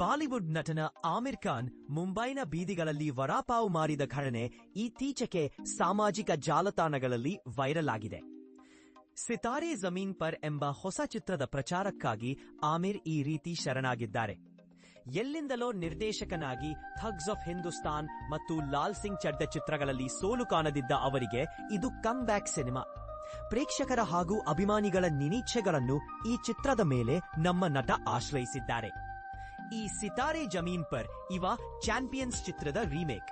Bollywood ನಟನ ಆಮಿರ್ ಖಾನ್ ಮುಂಬೈನ ಬೀದಿಗಳಲ್ಲಿ ವರಾಪಾವು ಮಾರಿದ ಘಟನೆ ಇತ್ತೀಚೆಗೆ ಸಾಮಾಜಿಕ ಜಾಲತಾಣಗಳಲ್ಲಿ ವೈರಲ್ ಆಗಿದೆ. ಸಿತಾರೆ ಜಮೀನ್ ಪರ್ ಎಂಬ ಹೊಸ ಚಿತ್ರದ ಪ್ರಚಾರಕ್ಕಾಗಿ ಆಮಿರ್ ಈ ರೀತಿ ಶರಣಾಗಿದ್ದಾರೆ. ಎಲ್ಲಿಂದಲೋ ನಿರ್ದೇಶಕನಾಗಿ ಥಗ್ಸ್ ಆಫ್ ಹಿಂದೂಸ್ತಾನ್ ಮತ್ತು ಲಾಲ್ ಸಿಂಗ್ ಚಡ್ಡ ಚಿತ್ರಗಳಲ್ಲಿ ಸೋಲು ಕಾಣದಿದ್ದ ಅವರಿಗೆ ಇದು ಕಮ್ ಬ್ಯಾಕ್ ಸಿನಿಮಾ. ಪ್ರೇಕ್ಷಕರ ಹಾಗೂ ಅಭಿಮಾನಿಗಳ ನಿರೀಕ್ಷೆಗಳನ್ನು ಈ ಚಿತ್ರದ ಮೇಲೆ ನಮ್ಮ ನಟ ಆಶ್ರಯಿಸಿದ್ದಾರೆ. ಈ ಸಿತಾರೆ ಜಮೀನ್ ಪರ್ ಇವ ಚಾಂಪಿಯನ್ಸ್ ಚಿತ್ರದ ರೀಮೇಕ್.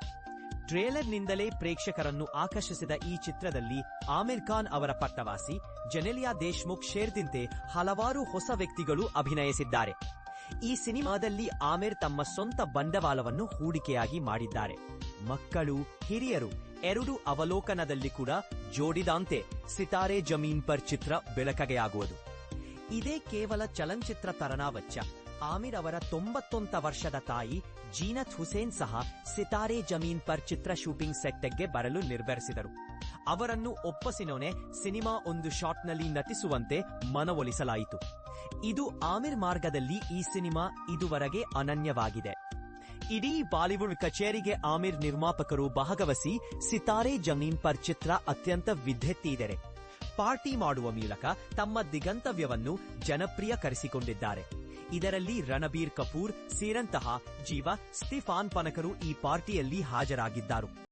ಟ್ರೇಲರ್ನಿಂದಲೇ ಪ್ರೇಕ್ಷಕರನ್ನು ಆಕರ್ಷಿಸಿದ ಈ ಚಿತ್ರದಲ್ಲಿ ಆಮಿರ್ ಖಾನ್ ಅವರ ಪಟ್ಟವಾಸಿ, ಜನೆಲಿಯಾ ದೇಶ್ಮುಖ್ ಸೇರಿದಂತೆ ಹಲವಾರು ಹೊಸ ವ್ಯಕ್ತಿಗಳು ಅಭಿನಯಿಸಿದ್ದಾರೆ. ಈ ಸಿನಿಮಾದಲ್ಲಿ ಆಮಿರ್ ತಮ್ಮ ಸ್ವಂತ ಬಂಡವಾಳವನ್ನು ಹೂಡಿಕೆಯಾಗಿ ಮಾಡಿದ್ದಾರೆ. ಮಕ್ಕಳು, ಹಿರಿಯರು, ಎರಡು ಅವಲೋಕನದಲ್ಲಿ ಕೂಡ ಜೋಡಿದಂತೆ ಸಿತಾರೆ ಜಮೀನ್ ಪರ್ ಚಿತ್ರ ಬೆಳಕಗೆಯಾಗುವುದು ಇದೇ ಕೇವಲ ಚಲನಚಿತ್ರ ತರನಾವಚ್ಚ ಆಮಿರ್ ಅವರ ತೊಂಬತ್ತೊಂತ ವರ್ಷದ ತಾಯಿ ಜೀನತ್ ಹುಸೇನ್ ಸಹ ಸಿತಾರೆ ಜಮೀನ್ ಪರ್ ಚಿತ್ರ ಶೂಟಿಂಗ್ ಸೆಟ್ಗೆ ಬರಲು ನಿರ್ಧರಿಸಿದರು. ಅವರನ್ನು ಒಪ್ಪಸಿನೋನೆ ಸಿನಿಮಾ ಒಂದು ಶಾಟ್ನಲ್ಲಿ ನಟಿಸುವಂತೆ ಮನವೊಲಿಸಲಾಯಿತು. ಇದು ಆಮಿರ್ ಮಾರ್ಗದಲ್ಲಿ ಈ ಸಿನಿಮಾ ಇದುವರೆಗೆ ಅನನ್ಯವಾಗಿದೆ. ಇಡೀ ಬಾಲಿವುಡ್ ಕಚೇರಿಗೆ ಆಮಿರ್ ನಿರ್ಮಾಪಕರು ಭಾಗವಹಿಸಿ ಸಿತಾರೆ ಜಮೀನ್ ಪರ್ ಚಿತ್ರ ಅತ್ಯಂತ ವಿದ್ಯೆತ್ತಿದ್ದಾರೆ ಪಾರ್ಟಿ ಮಾಡುವ ಮೂಲಕ ತಮ್ಮ ದಿಗಂತವ್ಯವನ್ನು ಜನಪ್ರಿಯಕರಿಸಿಕೊಂಡಿದ್ದಾರೆ. ಇದರಲ್ಲಿ ರಣಬೀರ್ ಕಪೂರ್ ಸೇರಂತಹ ಜೀವ ಸ್ಟಿಫಾನ್ ಪನಕರು ಈ ಪಾರ್ಟಿಯಲ್ಲಿ ಹಾಜರಾಗಿದ್ದರು.